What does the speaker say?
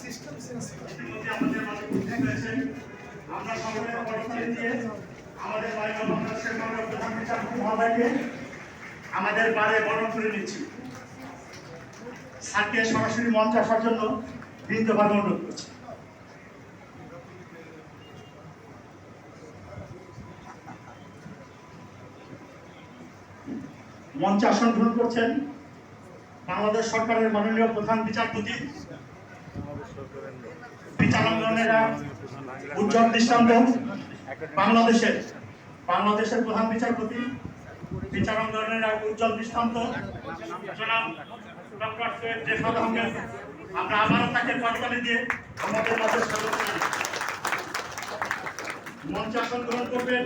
System sense আমাদের মানুষ আমরা সকলে পরিচয় দিয়ে আমাদের মাননীয় প্রধান বিচারপতি আমাদের বারে বরণ করে নিচ্ছি স্যারকে সরাসরি মঞ্চে আসার জন্য বিন্দুভাবে অনুরোধ করছি। মঞ্চে আসন গ্রহণ করছেন বাংলাদেশ সরকারের মাননীয় প্রধান বিচারপতি, বিচারাঙ্গনেরা উজ্জ্বল দৃষ্টান্ত বাংলাদেশের বাংলাদেশের প্রধান বিচারপতি, বিচারাঙ্গনের এক উজ্জ্বল দৃষ্টান্ত আমরা আবারও তাকে করতালি দিয়ে আমাদের মাঝে স্বাগত। মঞ্চে আসন গ্রহণ করবেন